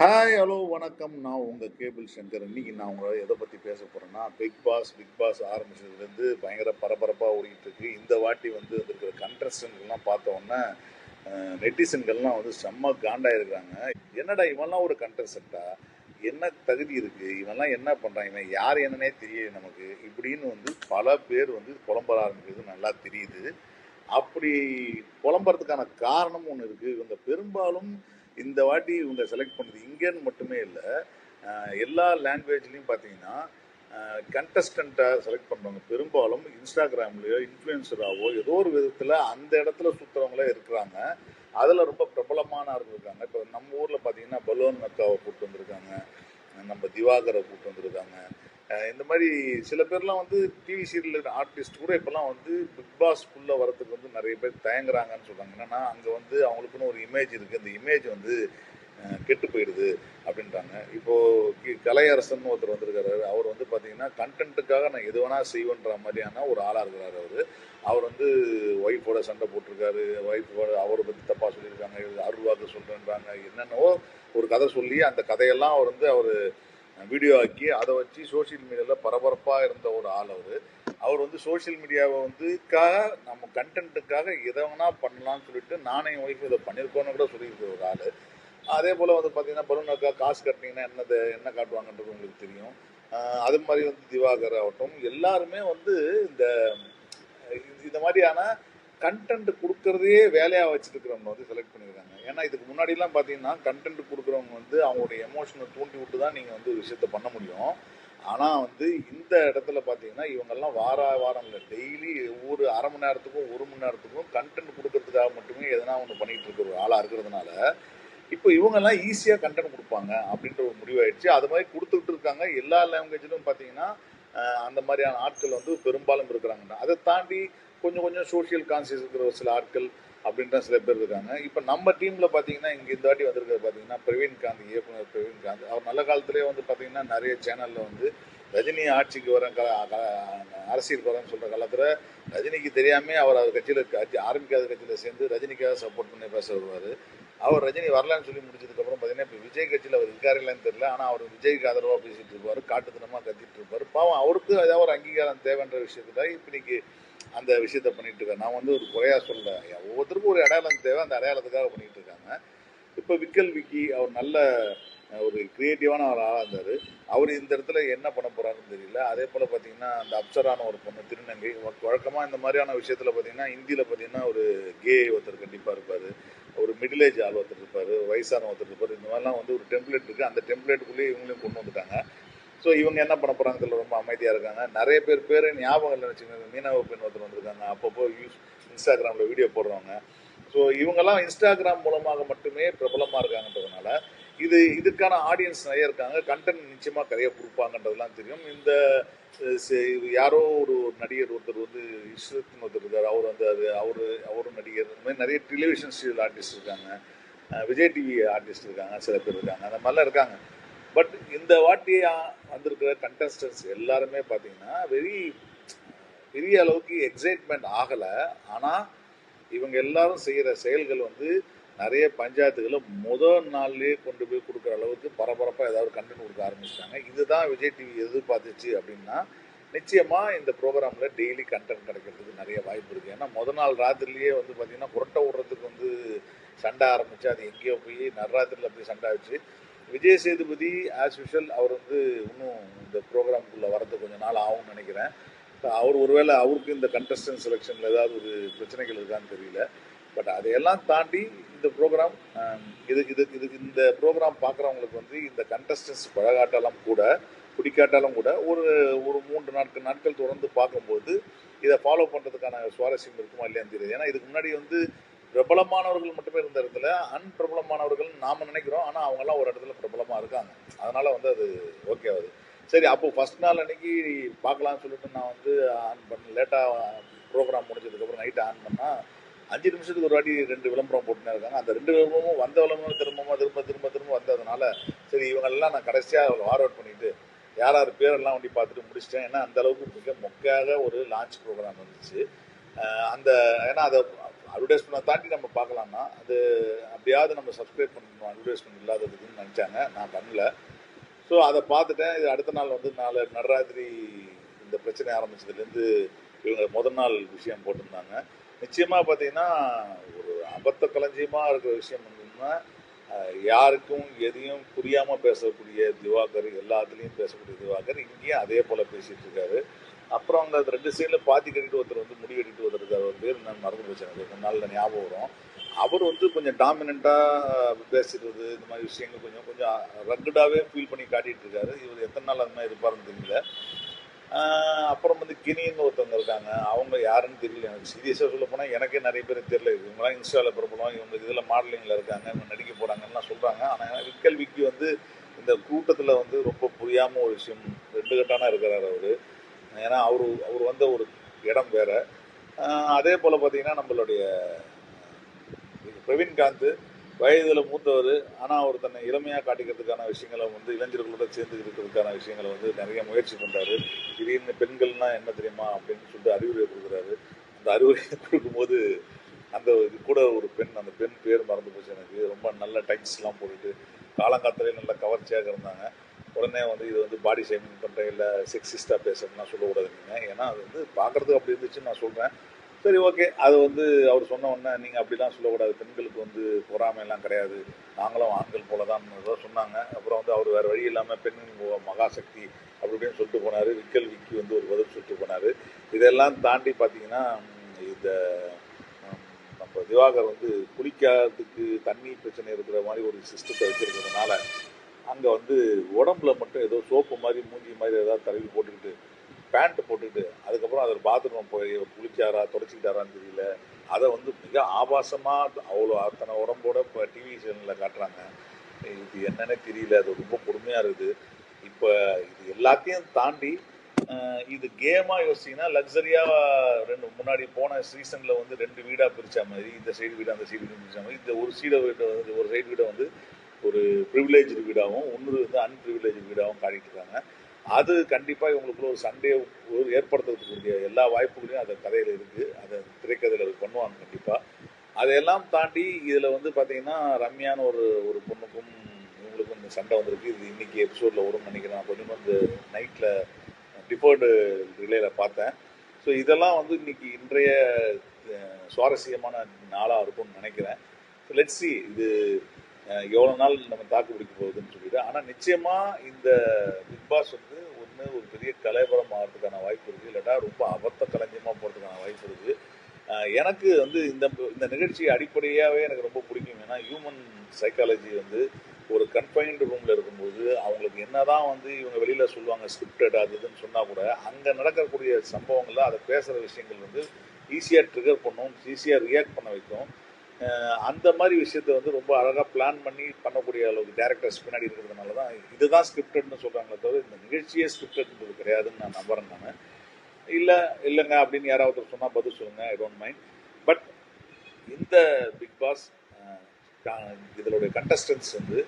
Hi hello வணக்கம். நான் உங்கள் கேபிள் சங்கர். இன்னைக்கு நான் உங்களோட எதை பற்றி பேச போகிறேன்னா பிக் பாஸ் பிக் பாஸ் ஆரம்பிச்சதுலேருந்து பயங்கர பரபரப்பாக ஓடிட்டு இருக்கு. இந்த வாட்டி வந்து இருக்கிற கண்டஸ்டன்ட்லாம் பார்த்தோன்னே நெட்டிசன்கள்லாம் வந்து செம்ம காண்டா இருக்கிறாங்க என்னடா இவன்லாம் ஒரு கண்டஸ்டண்ட்டா என்ன தகுதி இருக்குது இவன்லாம் என்ன பண்ணுறான் இவன் யார் என்னன்னே தெரியல நமக்கு. இப்படின்னு வந்து பல பேர் வந்து புலம்பர ஆரம்பிக்கிறது நல்லா தெரியுது. அப்படி புலம்புறதுக்கான காரணம் ஒன்று இருக்குது இவங்க பெரும்பாலும் இந்த வாட்டி இவங்க செலக்ட் பண்ணது இங்கேன்னு மட்டுமே இல்லை எல்லா லாங்குவேஜ்லேயும் பார்த்தீங்கன்னா கண்டஸ்டண்ட்டாக செலக்ட் பண்ணுறவங்க பெரும்பாலும் இன்ஸ்டாகிராம்லேயோ இன்ஃப்ளூயன்சராகவோ ஏதோ ஒரு விதத்தில் அந்த இடத்துல சுற்றுறவங்களே இருக்கிறாங்க. அதில் ரொம்ப பிரபலமானவர்கள் இருக்காங்க. இப்போ நம்ம ஊரில் பார்த்தீங்கன்னா பலோன் அக்காவை கூப்பிட்டு வந்திருக்காங்க நம்ம திவாகரை கூப்பிட்டு வந்திருக்காங்க. இந்த மாதிரி சில பேர்லாம் வந்து டிவி சீரியல் ஆர்டிஸ்ட் கூட இப்போல்லாம் வந்து பிக் பாஸ்க்குள்ளே வரத்துக்கு வந்து நிறைய பேர் தயங்குறாங்கன்னு சொல்கிறாங்க என்னன்னா அங்கே வந்து அவங்களுக்குன்னு ஒரு இமேஜ் இருக்குது அந்த இமேஜ் வந்து கெட்டு போயிடுது அப்படின்றாங்க. இப்போது கி- கலையரசன் ஒருத்தர் வந்திருக்காரு. அவர் வந்து பார்த்தீங்கன்னா கண்டென்ட்டுக்காக நான் எது வேணால் செய்வேன்ற மாதிரியான ஒரு ஆளாக இருக்கிறார் அவர். அவர் வந்து ஒய்ஃபோட சண்டை போட்டிருக்காரு. ஒய்ஃபோட அவரை பற்றி தப்பாக சொல்லியிருக்காங்க. அருள்வாக்கு சொல்கிறேன்றாங்க என்னென்னவோ ஒரு கதை சொல்லி அந்த கதையெல்லாம் அவர் வந்து அவர் வீடியோ ஆக்கி அதை வச்சு சோஷியல் மீடியாவில் பரபரப்பாக இருந்த ஒரு ஆள் அவர். அவர் வந்து சோஷியல் மீடியாவை வந்துக்காக நம்ம கண்டென்ட்டுக்காக எதை வேணா பண்ணலாம்னு சொல்லிட்டு நானே என் ஒய்ஃப் இதை பண்ணியிருக்கோன்னு கூட சொல்லியிருக்கிற ஒரு ஆள். அதே போல் வந்து பார்த்தீங்கன்னா பலூன் அக்கா காசு கட்டினீங்கன்னா என்னது என்ன காட்டுவாங்கன்றது உங்களுக்கு தெரியும். அது மாதிரி வந்து திவாகர் ஆகட்டும் எல்லாருமே வந்து இந்த இது- இந்த மாதிரியான கண்டென்ட் கொடுக்கறதே வேலையாக வச்சுருக்கிறவங்க வந்து செலக்ட் பண்ணியிருக்காங்க ஏன்னா இதுக்கு முன்னாடிலாம் பார்த்தீங்கன்னா கண்டென்ட் கொடுக்குறவங்க வந்து அவங்களுடைய எமோஷனை தூண்டி விட்டு தான் நீங்கள் வந்து விஷயத்த பண்ண முடியும். ஆனால் வந்து இந்த இடத்துல பார்த்தீங்கன்னா இவங்கெல்லாம் வார வாரம் இல்லை டெய்லி ஒவ்வொரு அரை மணி நேரத்துக்கும் ஒரு மணி நேரத்துக்கும் கண்டென்ட் கொடுக்கறதுக்காக மட்டுமே எதனா ஒன்று பண்ணிகிட்டு இருக்கிற ஒரு ஆளாக இருக்கிறதுனால இப்போ இவங்கெல்லாம் ஈஸியாக கண்டென்ட் கொடுப்பாங்க அப்படின்ற ஒரு முடிவாயிடுச்சு. அது மாதிரி கொடுத்துக்கிட்டு இருக்காங்க. எல்லா லாங்குவேஜிலும் பார்த்தீங்கன்னா அந்த மாதிரியான ஆட்கள் வந்து பெரும்பாலும் இருக்கிறாங்க அதை தாண்டி கொஞ்சம் கொஞ்சம் சோஷியல் கான்சியஸ் இருக்கிற ஒரு சில ஆட்கள் அப்படின்ற சில பேர் இருக்காங்க. இப்போ நம்ம டீமில் பார்த்தீங்கன்னா இங்கே இந்த வாட்டி வந்திருக்கிறது பார்த்தீங்கன்னா பிரவீன் காந்த் இயக்குனர் பிரவீன் காந்த். அவர் நல்ல காலத்திலே வந்து பார்த்தீங்கன்னா நிறைய சேனலில் வந்து ரஜினி ஆட்சிக்கு வர க அரசியல் அரசியலுக்கு சொல்கிற காலத்தில் ரஜினிக்கு தெரியாமல் அவர் அவர் கட்சியில் ஆரம்பிக்காத கட்சியில் சேர்ந்து ரஜினிக்காக சப்போர்ட் பண்ணி பேச வருவார். அவர் ரஜினி வரலான்னு சொல்லி முடிச்சதுக்கப்புறம் பார்த்தீங்கன்னா இப்போ விஜய் கட்சியில் அவர் இருக்காரு இல்லைன்னு தெரியல. ஆனால் அவர் விஜய்க்கு ஆதரவாக பேசிகிட்டு இருப்பார் காட்டுத்தனமாக கத்திட்டு இருப்பார். பாவம் அவருக்கு ஏதாவது ஒரு அங்கீகாரம் தேவைன்ற விஷயத்துல இப்போ இன்னைக்கு அந்த விஷயத்த பண்ணிட்டு இருக்கேன் நான் வந்து ஒரு குறையா சொல்ல ஒவ்வொருத்தருக்கும் ஒரு அடையாளம் தேவை. அந்த அடையாளத்துக்காக பண்ணிட்டு இருக்காங்க. இப்போ விக்கல் விக்கி அவர் நல்ல ஒரு கிரியேட்டிவான ஒரு ஆளாக இருந்தார். அவர் இந்த இடத்துல என்ன பண்ண போகிறாருன்னு தெரியல. அதே போல் பார்த்தீங்கன்னா அந்த அப்சரான ஒரு பொண்ணு திருநங்கை வழக்கமாக இந்த மாதிரியான விஷயத்தில் பார்த்தீங்கன்னா இந்தியில் பார்த்தீங்கன்னா ஒரு கே ஒருத்தர் கண்டிப்பாக இருப்பார். ஒரு மிடில் ஏஜ் ஆள் ஒருத்தர் இருப்பார். வயசான ஒருத்தர் இருப்பார். இந்த மாதிரிலாம் வந்து ஒரு டெம்ப்ளேட் இருக்குது அந்த டெம்ப்ளேட்டுக்குள்ளேயே இவங்களையும் கொண்டு வந்துட்டாங்க. ஸோ இவங்க என்ன பண்ண போகிறாங்க ரொம்ப அமைதியாக இருக்காங்க. நிறைய பேர் பேர் ஞாபகம் இல்லை வச்சுக்கோங்க மீனவ பெண் ஒருத்தர் வந்திருக்காங்க. அப்பப்போ யூஸ் இன்ஸ்டாகிராமில் வீடியோ போடுறவங்க. ஸோ இவங்கெல்லாம் இன்ஸ்டாகிராம் மூலமாக மட்டுமே பிரபலமாக இருக்காங்கன்றதுனால இது இதுக்கான ஆடியன்ஸ் நிறைய இருக்காங்க. கண்டென்ட் நிச்சயமாக நிறைய கொடுப்பாங்கன்றதெல்லாம் தெரியும். இந்த யாரோ ஒரு நடிகர் ஒருத்தர் வந்து இஸ்ரத்னு ஒருத்தர் இருக்கார். அவர் வந்து அது அவர் அவரும் நடிகர். இந்த மாதிரி நிறைய டெலிவிஷன் சீரியல் ஆர்டிஸ்ட் இருக்காங்க. விஜய் டிவி ஆர்டிஸ்ட் இருக்காங்க. சில பேர் இருக்காங்க. அந்த மாதிரிலாம் இருக்காங்க. பட் இந்த வாட்டி வந்திருக்கிற கண்டஸ்டன்ஸ் எல்லாருமே பார்த்தீங்கன்னா வெரி பெரிய அளவுக்கு எக்ஸைட்மெண்ட் ஆகலை. ஆனால் இவங்க எல்லாரும் செய்கிற செயல்கள் வந்து நிறைய பஞ்சாயத்துகளை முதல் நாள்லேயே கொண்டு போய் கொடுக்குற அளவுக்கு பரபரப்பாக ஏதாவது கண்டென்ட் கொடுக்க ஆரம்பிச்சிட்டாங்க. இதுதான் விஜய் டிவி எதிர்பார்த்துச்சு அப்படின்னா நிச்சயமாக இந்த ப்ரோக்ராமில் டெய்லி கண்டென்ட் கிடைக்கிறதுக்கு நிறைய வாய்ப்பு இருக்குது ஏன்னா முத நாள் ராத்திரிலேயே வந்து பார்த்திங்கன்னா புரட்டை விடுறதுக்கு வந்து சண்டை ஆரம்பித்து அது எங்கேயோ போய் நடுராத்திரியில் போய் சண்டை ஆச்சு. விஜய் சேதுபதி ஆஸ் யூஷுவல் அவர் வந்து இன்னும் இந்த ப்ரோக்ராம்குள்ளே வரது கொஞ்சம் நாள் ஆகும்னு நினைக்கிறேன். இப்போ அவர் ஒருவேளை அவருக்கு இந்த கண்டஸ்டன்ட் செலெக்ஷனில் ஏதாவது ஒரு பிரச்சனைகள் இருக்கான்னு தெரியல. பட் அதையெல்லாம் தாண்டி இந்த ப்ரோக்ராம் um, இது இது இதுக்கு இந்த ப்ரோக்ராம் பார்க்குறவங்களுக்கு வந்து இந்த கண்டஸ்டன்ஸ் பழகாட்டாலும் கூட பிடிக்காட்டாலும் கூட ஒரு ஒரு மூன்று நாட்கள் நாட்கள் தொடர்ந்து பார்க்கும்போது இதை ஃபாலோ பண்ணுறதுக்கான சுவாரஸ்யம் இருக்குமா இல்லையான்னு தெரியுது. ஏன்னா இதுக்கு முன்னாடி வந்து பிரபலமானவர்கள் மட்டுமே இருந்த இடத்துல அன்பிரபலமானவர்கள் நாம நினைக்கிறோம். ஆனால் அவங்கெல்லாம் ஒரு இடத்துல பிரபலமாக இருக்காங்க. அதனால வந்து அது ஓகே ஆகுது. சரி அப்போ ஃபர்ஸ்ட் நாள் அன்னைக்கு பார்க்கலாம்னு சொல்லிட்டு நான் வந்து ஆன் பண்ண லேட்டாக ப்ரோக்ராம் முடிஞ்சதுக்கப்புறம் நைட்டு ஆன் பண்ணால் அஞ்சு நிமிஷத்துக்கு ஒரு வாட்டி ரெண்டு விளம்பரம் போட்டுனே இருக்காங்க. அந்த ரெண்டு விளம்பரமும் வந்த விளம்பரம் திரும்ப திரும்ப திரும்ப திரும்ப வந்ததுனால சரி இவங்கெல்லாம் நான் கடைசியாக வார் அவுட் பண்ணிட்டு யார் யார் பேரெல்லாம் வண்டி பார்த்துட்டு முடிச்சிட்டேன். ஏன்னா அந்த அளவுக்கு மிக மொக்கையாக ஒரு லான்ச் ப்ரோக்ராம் இருந்துச்சு. அந்த ஏன்னா அதை அட்வர்டைஸ்மெண்ட்டை தாண்டி நம்ம பார்க்கலாம்னா அது அப்படியாவது நம்ம சப்ஸ்கிரைப் பண்ணணும். அட்வர்டைஸ்மெண்ட் இல்லாததுக்குன்னு நினச்சாங்க. நான் பண்ணல. ஸோ அதை பார்த்துட்டேன். இது அடுத்த நாள் வந்து நாலு நடராத்திரி இந்த பிரச்சனை ஆரம்பித்ததுலேருந்து இவங்க முதல் நாள் விஷயம் போட்டிருந்தாங்க. நிச்சயமாக பார்த்தீங்கன்னா ஒரு அபத்த களஞ்சியமாக இருக்கிற விஷயம் என்னன்னா யாருக்கும் எதையும் புரியாமல் பேசக்கூடிய திவாகர் எல்லாத்துலேயும் பேசக்கூடிய திவாகர் இங்கேயும் அதே போல் பேசிகிட்டு இருக்காரு. அப்புறம் அங்கே அந்த ரெண்டு சைடில் பாத்தி கட்டிட்டு ஒருத்தர் வந்து முடி கட்டிட்டு ஒருத்தர் இருக்கார் அவர் பேர் நான் மறந்து போச்சு எனக்கு கொஞ்ச நாளில் ஞாபகம் வரும். அவர் வந்து கொஞ்சம் டாமினண்ட்டாக பேசிடுறது இந்த மாதிரி விஷயங்கள் கொஞ்சம் கொஞ்சம் ரக்குடாகவே ஃபீல் பண்ணி காட்டிகிட்டு இருக்காரு. இவர் எத்தனை நாள் அந்த மாதிரி இருப்பாருன்னு தெரியல. அப்புறம் வந்து கினின்னு ஒருத்தவங்க இருக்காங்க. அவங்க யாருன்னு தெரியல. எனக்கு சீரியஸாக சொல்ல போனால் எனக்கே நிறைய பேர் தெரியல. இவங்களாம் இன்ஸ்டாவில் பிரபலம். இவங்க இதில் மாடலிங்கில் இருக்காங்க. இவங்க நடிக்க போகிறாங்கலாம் சொல்கிறாங்க ஆனால் விக்கல் விக்கி வந்து இந்த கூட்டத்தில் வந்து ரொம்ப புரியாமல் ஒரு விஷயம் ரெண்டு கட்டானா இருக்கிறார் அவர். ஏன்னா அவர் அவர் வந்த ஒரு இடம் வேறு. அதே போல் பார்த்தீங்கன்னா நம்மளுடைய பிரவீன்காந்த் வயதில் மூத்தவர் ஆனால் அவர் தன்னை இளமையாக காட்டிக்கிறதுக்கான விஷயங்களை வந்து இளைஞர்களோட சேர்ந்து இருக்கிறதுக்கான விஷயங்களை வந்து நிறைய முயற்சி பண்ணுறாரு திடீர்னு பெண்கள்னா என்ன தெரியுமா அப்படின்னு சொல்லிட்டு அறிவுரை கொடுக்குறாரு. அந்த அறிவுரை கொடுக்கும்போது அந்த இது கூட ஒரு பெண் அந்த பெண் பேர் மறந்து போச்சு எனக்கு. ரொம்ப நல்ல டைட்ஸ்லாம் போட்டுட்டு காலங்காத்திலே நல்ல கவர்ச்சியாக இருந்தாங்க. உடனே வந்து இது வந்து பாடி ஷேமிங் பண்ணுறேன் இல்லை செக்ஸிஸ்டாக பேசுறதுலாம் நீங்கள் ஏன்னா அது வந்து பார்க்குறதுக்கு அப்படி இருந்துச்சுன்னு நான் சொல்கிறேன் சரி ஓகே அது வந்து அவர் சொன்ன உடனே நீங்கள் அப்படிலாம் சொல்லக்கூடாது. பெண்களுக்கு வந்து பொறாமையெல்லாம் கிடையாது. நாங்களும் ஆண்கள் போல தான் சொன்னாங்க. அப்புறம் வந்து அவர் வேறு வழி இல்லாமல் பெண்ணின் மகாசக்தி அப்படி இப்படின்னு சொல்லிட்டு போனார். விக்கல் விக்கி வந்து ஒரு பதில் சொல்லிட்டு போனார். இதெல்லாம் தாண்டி பார்த்தீங்கன்னா இந்த நம்ம திவாகர் வந்து குளிக்காததுக்கு தண்ணி பிரச்சனை இருக்கிற மாதிரி ஒரு சிஸ்டத்தை வச்சுருக்கிறதுனால அங்கே வந்து உடம்புல மட்டும் ஏதோ சோப்பு மாதிரி மூஞ்சி மாதிரி ஏதாவது தடவி போட்டுக்கிட்டு பேண்ட்டு போட்டுக்கிட்டு அதுக்கப்புறம் அதில் பாத்ரூம் போய் குளிச்சாரா தொடச்சிக்கிட்டாரான்னு தெரியல. அதை வந்து மிக ஆபாசமாக அவ்வளோ அத்தனை உடம்போட இப்போ டிவி சேனலில் காட்டுறாங்க. இது என்னன்னே தெரியல அது ரொம்ப கொடுமையாக இருக்குது. இப்போ இது எல்லாத்தையும் தாண்டி இது கேமாக யோசிச்சிங்கன்னா லக்ஸரியாக ரெண்டு முன்னாடி போன சீசனில் வந்து ரெண்டு வீடாக பிரித்த மாதிரி இந்த சைடு வீடு அந்த சைடு வீடு பிரித்த மாதிரி இந்த ஒரு சீடை வீட்டை வந்து ஒரு சைடு வீடை வந்து ஒரு ப்ரிவிலேஜ் வீடாகவும் இன்னொரு வந்து அன்பிரிவிலேஜ் வீடாகவும் காட்டிட்டு இருக்காங்க. அது கண்டிப்பாக இவங்களுக்குள்ள ஒரு சண்டே ஒரு ஏற்படுத்துறதுக்குரிய எல்லா வாய்ப்புகளையும் அந்த கதையில் இருக்குது அதை திரைக்கதையில் அது பண்ணுவாங்க கண்டிப்பாக அதையெல்லாம் தாண்டி இதில் வந்து பார்த்தீங்கன்னா ரம்யான்னு ஒரு ஒரு பொண்ணுக்கும் இவங்களுக்கும் இந்த சண்டை வந்திருக்கு. இது இன்னைக்கு எபிசோடில் வரும்னு நினைக்கிறேன். கொஞ்சம் வந்து நைட்டில் டிஃபர்டு ரிலேல பார்த்தேன். ஸோ இதெல்லாம் வந்து இன்னைக்கு இன்றைய சுவாரஸ்யமான நாளாக இருக்கும்னு நினைக்கிறேன். ஸோ லெட்ஸி சி இது எவ்வளோ நாள் நம்ம தாக்கு பிடிக்க போகுதுன்னு சொல்லிட்டு. ஆனால் நிச்சயமாக இந்த பிக் பாஸ் வந்து ஒன்று ஒரு பெரிய கலைபுரம் ஆகிறதுக்கான வாய்ப்பு இருக்குது இல்லாட்டா ரொம்ப அபத்த களஞ்சியமாக போகிறதுக்கான வாய்ப்பு இருக்குது எனக்கு வந்து இந்த இந்த நிகழ்ச்சி அடிப்படையாகவே எனக்கு ரொம்ப பிடிக்கும். ஏன்னா ஹியூமன் சைக்காலஜி வந்து ஒரு கன்ஃபைன்டு ரூமில் இருக்கும்போது அவங்களுக்கு என்ன தான் வந்து இவங்க வெளியில் சொல்லுவாங்க ஸ்கிரிப்டட் அது இதுன்னு சொன்னால் கூட அங்கே நடக்கக்கூடிய சம்பவங்களில் அதை பேசுகிற விஷயங்கள் வந்து ஈஸியாக ட்ரிகர் பண்ணும் ஈஸியாக ரியாக்ட் பண்ண வைக்கும். அந்த மாதிரி விஷயத்தை வந்து ரொம்ப அழகாக பிளான் பண்ணி பண்ணக்கூடிய அளவுக்கு டேரக்டர்ஸ் பின்னாடி இருக்கிறதுனால தான் இதுதான் ஸ்கிரிப்டட்னு சொல்கிறாங்களே தவிர இந்த நிகழ்ச்சியே ஸ்கிரிப்டட்ன்றது கிடையாதுன்னு நான் நம்புறேன் நான். இல்லை இல்லைங்க அப்படின்னு யாராவது சொன்னால் பதில் சொல்லுங்கள் ஐ டோன்ட் மைண்ட் பட் இந்த பிக் பாஸ் இதனுடைய கண்டஸ்டன்ஸ் வந்து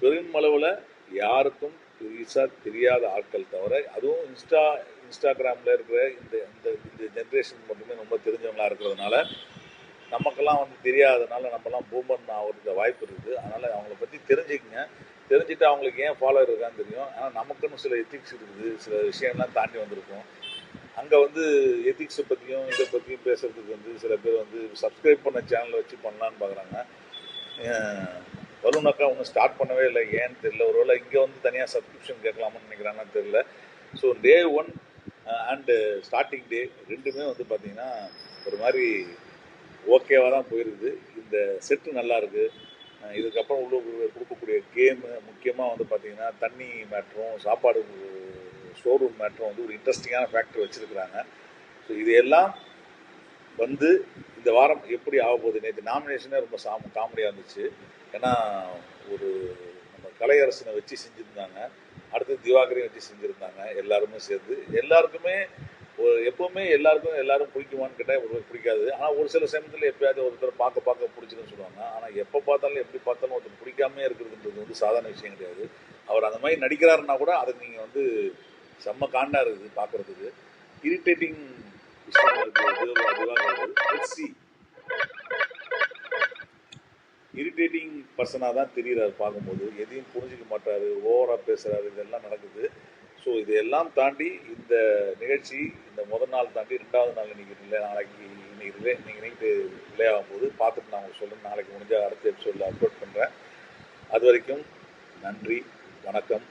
பெருமளவில் யாருக்கும் பெருசாக தெரியாத ஆட்கள் தவிர அதுவும் இன்ஸ்டா இன்ஸ்டாகிராமில் இருக்கிற இந்த இந்த இந்த ஜென்ரேஷன் மட்டுமே ரொம்ப தெரிஞ்சவங்களா இருக்கிறதுனால நமக்கெல்லாம் வந்து தெரியாதனால நம்மலாம் பூமன் ஆகிறதுக்கு வாய்ப்பு இருக்குது. அதனால் அவங்கள பற்றி தெரிஞ்சுக்கங்க. தெரிஞ்சுட்டு அவங்களுக்கு ஏன் ஃபாலோவர் இருக்கான்னு தெரியும். ஆனால் நமக்குன்னு சில எத்திக்ஸ் இருக்குது. சில விஷயம்லாம் தாண்டி வந்திருக்கும். அங்கே வந்து எத்திக்ஸை பற்றியும் இதை பற்றியும் பேசுகிறதுக்கு வந்து சில பேர் வந்து சப்ஸ்கிரைப் பண்ண சேனலை வச்சு பண்ணலான்னு பார்க்குறாங்க வருணாக்கா ஒன்றும் ஸ்டார்ட் பண்ணவே இல்லை. ஏன்னு தெரியல. ஒருவேளை இங்கே வந்து தனியாக சப்ஸ்கிரிப்ஷன் கேட்கலாமான்னு நினைக்கிறாங்கன்னு தெரியல. So day one and starting day ரெண்டுமே வந்து பார்த்திங்கன்னா ஒரு மாதிரி ஓகேவாக தான் போயிருக்குது இந்த செட்டு நல்லா இருக்கு. இதுக்கப்புறம் உள்ள கொடுக்கக்கூடிய கேமு முக்கியமாக வந்து பார்த்தீங்கன்னா தண்ணி மேட்ரும் சாப்பாடு ஸ்டோர் மேட்ரும் வந்து ஒரு இன்ட்ரெஸ்டிங்கான ஃபேக்டர் வச்சுருக்குறாங்க. ஸோ இது எல்லாம் வந்து இந்த வாரம் எப்படி ஆக போகுது? நேற்று நாமினேஷனே ரொம்ப சாம காமெடியாக இருந்துச்சு. ஏன்னா ஒரு நம்ம கலையரசனை வச்சு செஞ்சுருந்தாங்க. அடுத்து திவாகரையும் வச்சு செஞ்சுருந்தாங்க. எல்லாருமே சேர்ந்து. எல்லாருக்குமே எப்பவுமே எல்லாருக்கும் எல்லாரும் பிடிக்குமான்னு கேட்டால் ஒரு பிடிக்காது. ஆனால் ஒரு சில சமயத்தில் எப்பயாவது ஒருத்தர் பார்க்க பார்க்க பிடிச்சிருன்னு சொல்லுவாங்க. ஆனால் எப்போ பார்த்தாலும் எப்படி பார்த்தாலும் ஒருத்தர் பிடிக்காமே இருக்கிறதுன்றது வந்து சாதாரண விஷயம் கிடையாது. அவர் அந்த மாதிரி நடிக்கிறாருன்னா கூட அதுக்கு நீங்கள் வந்து செம்ம காண்டாக இருக்குது பார்க்குறதுக்கு இரிட்டேட்டிங் விஷயம் இருக்குது. திவாகர் இரிட்டேட்டிங் பர்சனாக தான் தெரிகிறார் பார்க்கும்போது. எதையும் புரிஞ்சிக்க மாட்டாரு. ஓவராக பேசுகிறாரு இதெல்லாம் நடக்குது. ஸோ இதையெல்லாம் தாண்டி இந்த நிகழ்ச்சி இந்த முதல் நாள் தாண்டி ரெண்டாவது நாள் இன்னைக்கு நாளைக்கு இன்னைக்கு ரிலே இன்றைக்கி நைட்டு ரிலே ஆகும்போது பார்த்துட்டு நான் உங்களுக்கு சொல்கிறேன் நாளைக்கு முடிஞ்சால் அடுத்த எபிசோடில் அப்லோட் பண்ணுறேன் அது வரைக்கும் நன்றி வணக்கம்.